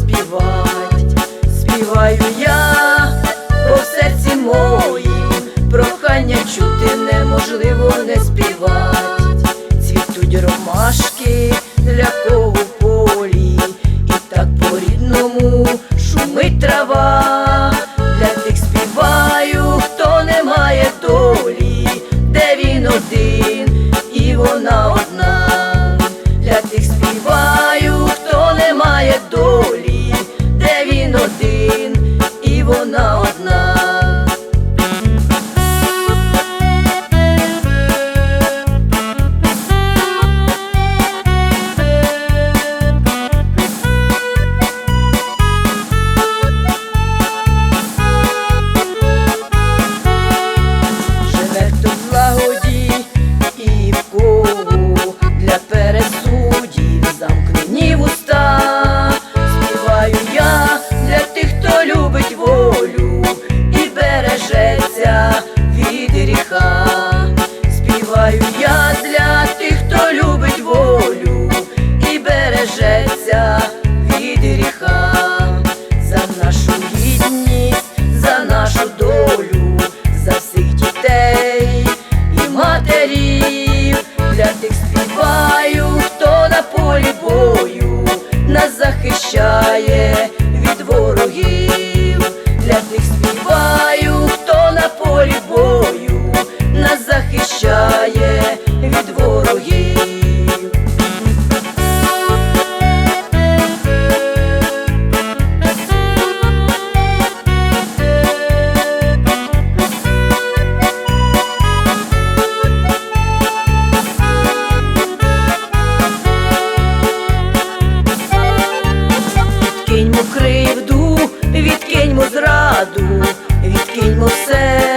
співать, співаю я, по серці моїм. Прохання чути неможливо не співать, цвітуть рома. прощає. саду, відкиньмо все.